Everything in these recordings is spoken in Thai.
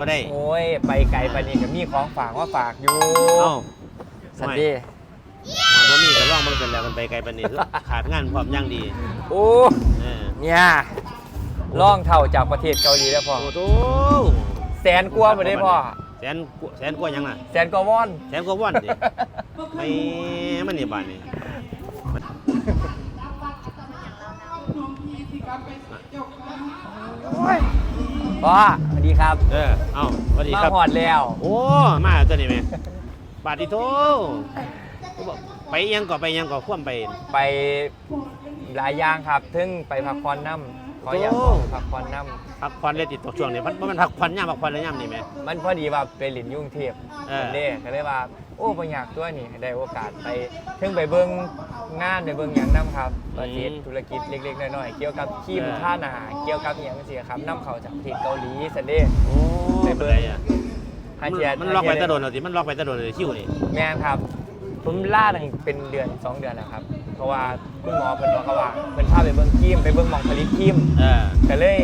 ก็ได้ โอ้ย ไปไกลไปนี่ก็มีของฝากว่าฝากอยู่เอ้าสันดีหมอบ่มีก็ร้องมันเป็นแล้วกันไปไกลปานนี้คือขาดงานพร้อมอย่างดีโอ้เออเนี่ยล่องเท่าจากประเทศเกาหลีแล้วพ่อโอ้โหแสนกว่าไปได้พ่อแสนกว่าแสนกว่าหยังน่ะแสนกว่าวอน แสนกว่าว่อนดิไม่มันนี่บาดนี่ พ่อสวัสดีครับเออ เอ้าสวัสดีมาครับ หอดแล้ว โอ้ มาตัวนี้แม่บาดที่โตไปเอียังก่อไปเอียังก่อคว่ำไป ไปหลายอย่างครับ ถึงไปพักผ่อนน้ำ ขออยากโอ้บอกพักผ่อนน้พักผ่อนเลยติดตกช่วงนี้มันมันพักผ่อนย่ามพักผ่อนแล้วย่ามนี่แม่ำมันพอดีว่าไปหลินยุ่กรุงเทพเออ เด้ก็เลยว่า โอ้ประหยักตัวนี่ได้โอกาสไปถึงไปเบิ้งงานไปเบิ้งอย่างน้ำครับประเทศธุรกิจเล็กๆน้อยๆเกี่ยวกับครีมท่าหนาเกี่ยวกับอหย่างเสียครับน้ำเขาจากประเทศเกาหลีสันเด้ โอ้ไปไปเบิ่เบิ่งงอะฮาเทียมันล็อกไปตะโดนเอาสิมันล็อกไปตะโดนเลยคิวนี่ แม่นครับ ผมล่าตั้งเป็นเดือนสองเดือนแล้วครับ เพราะว่าคุณหมอเพิ่นบอกเขาว่าเพิ่นพาไปเบิ่งครีมไปเบิ่งหมองผลิตครีมเออก็เลย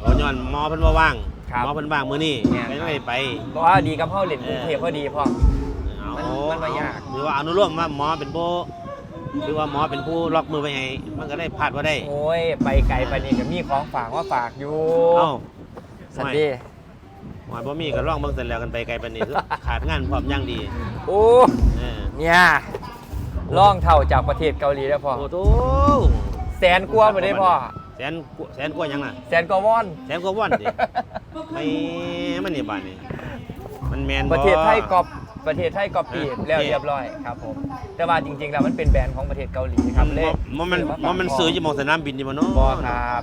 โอ้ย้อนหมอเพิ่นบ่ว่างครับหมอเพิ่นว่างมื้อนี้เนี่ย ก็เลยไปบอกว่าดีกับเฮาเล่นกรุงเทพพอดีพ่อ เอามันมันบ่ยาก หรือว่าอนุโลมว่าหมอเป็นผู้หรือว่าหมอเป็นผู้ล็อกมือไว้ให้ มันก็ได้พลาดบ่ได้โอ้ยไปไกลไปนี่ก็มีของฝากว่าฝากอยู่เอ้า สันดีหมอบ่มีก็ลองเบิ่งเสร็จแล้วกันไปไกลปานนี้คือขาดงานพร้อมอย่างดีโอ้เออเนี่ย ล่องเท่าจากประเทศเกาหลีแล้วพ่อ โอ้โหแสนกว่าไปได้พ่อ แสนกว่าแสนกว่าหยังน่ะ แสนกว่าวอน แสนกว่าว่อนดิไม่มันนี่บาดนี่มันแม่นบ่ประเทศไทยกอบประเทศไทยกอบปีเออแล้วเรียบร้อยครับผมแต่ว่าจริงๆแล้วมันเป็นแบรนด์ของประเทศเกาหลีครับเลยมันมันมันมันซื้ออยู่หมองสนามบินอยู่บ่เนาะบอครับ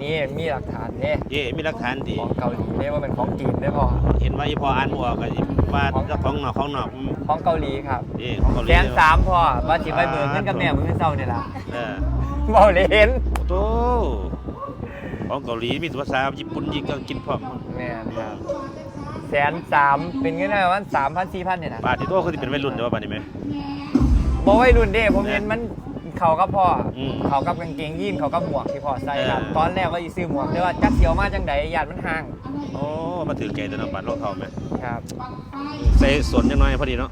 นี่มีหลักฐานเนี่ยเย่มีหลักฐานดิของเกาหลีเนี่ยว่าเป็นของจีนได้พอเห็นว่าอีพออ่านบ่ออกก็สิว่าเจ้าของนอกของนอกของเกาหลีครับเย่ของเกาหลีแสนสามพอว่าจิไปเบิกเงินกับแม่มึงเศร้าเนี่ยล่ะเออบอกเลยเห็นโตของเกาหลีมีภาษาญี่ปุ่นยิงก็กินพร้อมแม่นครับแสนสามเป็นเงินได้ประมาณสามพันสี่พันเนี่ยนะบาทที่โตคือสิเป็นวัยรุ่นเด้อว่าบาดนี้แม่บอกว่ารุ่นเด้ผมเห็นมัน เขากับพ่ออม เขากับกางเกงยีนเขากับหมวกที่พ่อใส่ครับเออตอนแรกว่าจะซื้อหมวกแต่ว่าจักเสียวมาจังใดญาติมันห่างโอ้มาถือใจตัวเนาะบาดรองเท้าแม่ครับ ใส่สนจังหน่อยพอดีเนาะ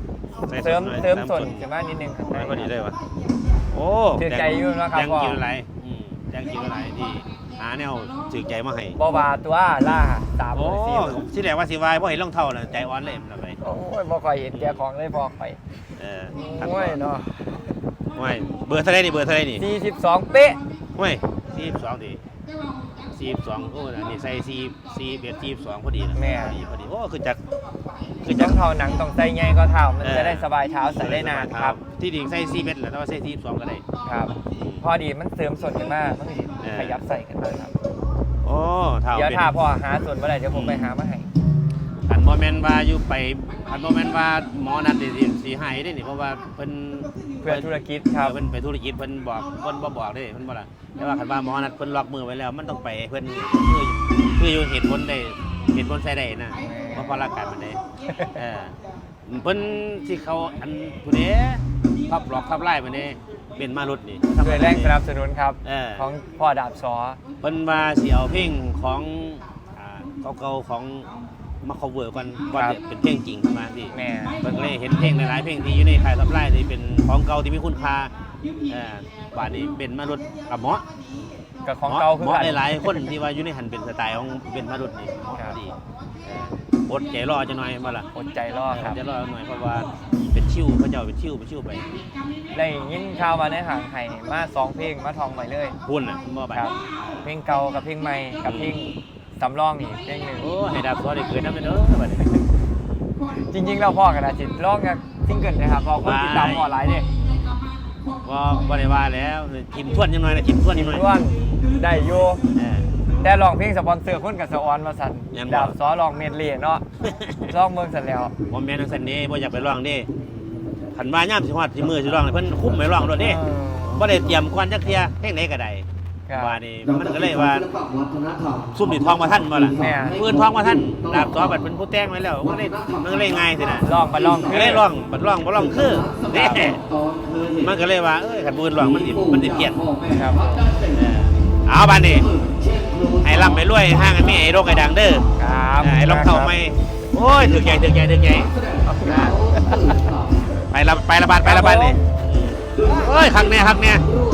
ใส่เสริมหน่อยเสริมตาส่วนจะมานิดนึงครับไม่พอดีได้วะโอ้ถือใจอยู่เนาะครับแดงพ่อ กินอะไรอืมแดงกินอะไรที่หาแนวถือใจมาให้บอบาตัวล่าสามโอ้สี่ที่แรกว่าสิวายเพราะเห็นรองเท้าน่ะใจอ่อนเลยมันเอาไปโอ้ยบ่ค่อยเห็นแกของเลยพ่อไปเออโอ้ยเนาะ โอ้ยเบอร์เท่าไหรนี่เบอร์เท่าไหรนี่สี่สิบสองเป๊ะโอ้ยสี่สองดีสี่สองโอ้ยอันนี่ใส่สี่สี่เบียดสี่สองพอดีนะแม่ พอดีพอดีโอ้คือจักคือต้จัอกงเท้าหนังต้องใส่ไงก็เท้ามันเออจะได้สบายเท้าใส่ได้นานครับ ที่ดิ่งใส่สี่เม็ดแหละแต่ว่าใส่สี่สองก็ได้ ครับ พอดีมันเสริมส่วนกันมากมันสิเออขยับใส่กันมาครับ โอ้เท่าเดี๋ยวเป็น ถ้าพ่อหาส่วนเมื่อไหร่เดี๋ยวผมไปหามาให้ อันโมเมนว่าอยู่ไปอันโมเมนว่าหมอนัดสิสีหายได้นี่เพราะว่าเพิ่นเพื่อธุรกิจครับเพิ่นไปธุรกิจเพิ่นบอกเพิ่นบ่บอกเด้เพิ่นบ่ล่ะแต่ว่าคันว่าหมอนัดเพิ่นล็อกมือไว้แล้ว มันต้องไปเพิ่นคือคืออยู่เหตุผลได้เหตุผลใส่ได้นะบ่พอละกันมันได้เออเพิ่นสิเขาอันผู้นี้ทับหลอกทับไล่มันนี่เป็นมารถนี่ด้วยแรงสนับสนุนครับเออของพ่อดาบซอเพิ่นว่าสิเอาเพลงของอ่าเก่าๆของ มา cover ก่อนก่อนครับ จะเป็นเพลงจริงประมาณนี้แม่ เพิ่นก็เลยเห็นเพลงหลายๆเพลงที่อยู่ในค่ายทับไล่ที่เป็นของเก่าที่มีคุณค่าเอ่อบาดนี้เป็นมนุษย์กับหมอกับของเก่าคือหมอกันหลายๆคนที่ว่าอยู่ในหันเป็นสไตล์ของเป็นมนุษย์นี่ครับ ดีเอ่ออดใจรอจะหน่อยบ่ล่ะอดใจรอครับอดใจรอหน่อยเพราะว่าเป็นชิวพระเจ้าเป็นชิวเป็นชิวไปได้ยินข่าวมาในห่างไห้มาสองเพลงมาทองใหม่เลย พุ่นน่ะบ่ไปครับ เพลงเก่ากับเพลงใหม่กับเพลง สำรองนี่เพลงหนึ่งโอ้ให้ดาบซอได้เกิดนำเด้อบัดนี้จริงๆเราพ่อกันนะจิตร้องกับซิงเกิลนะครับเพอคนติดตามพ่อหลายเนี่ยบ่บ่ได้ว่าแล้วทิมทวนจังหน่อยนะทิมทวนจังหน่อยร่วนได้อยู่เออแต่ร้องเพลงสปอนเซอร์คนกับสะออนมาสั่นแม่นบ่ดาบซอร้องเมดเล่เนาะร้องเมืองสั่นแล้วบ่แม่นจังซั่นเด้บ่อยากไปร้องเด้คันว่ายามสิฮอดสิมื้อสิร้องนี่เพิ่นคุมให้ร้องโดดเด้เออบ่ได้เตรียมก่อนจักเที่ยเพลงไหนก็ได้ ครับว่านี่มันก็เลยว่าซุ่มนี่ทองมาท่านบ่ล่ะแม่ ปืนทองมาท่านดาบต่อบัดเป็นผู้แต่งไว้แล้วมันก็เลยมันก็เลยง่ายสินะร้องไปร้องก็เลยร้องบัดร้องบ่ร้องคือเด้มันก็เลยว่าเอ้ยคันปืนร้องมันสิมันสิเพี้ยนครับ เออเอาบัดนี้ให้ร่ำให้รวยห้างอันนี้ไอ้โรคไอ้ดังเด้อครับอ่าไอ้รองเท้าไม่โอ้ยถึกใหญ่ถึกใหญ่ถึกใหญ่ไปละไปละบาทไปละบาทนี่โอ้ยคักเนี่ยคักเนี่ยค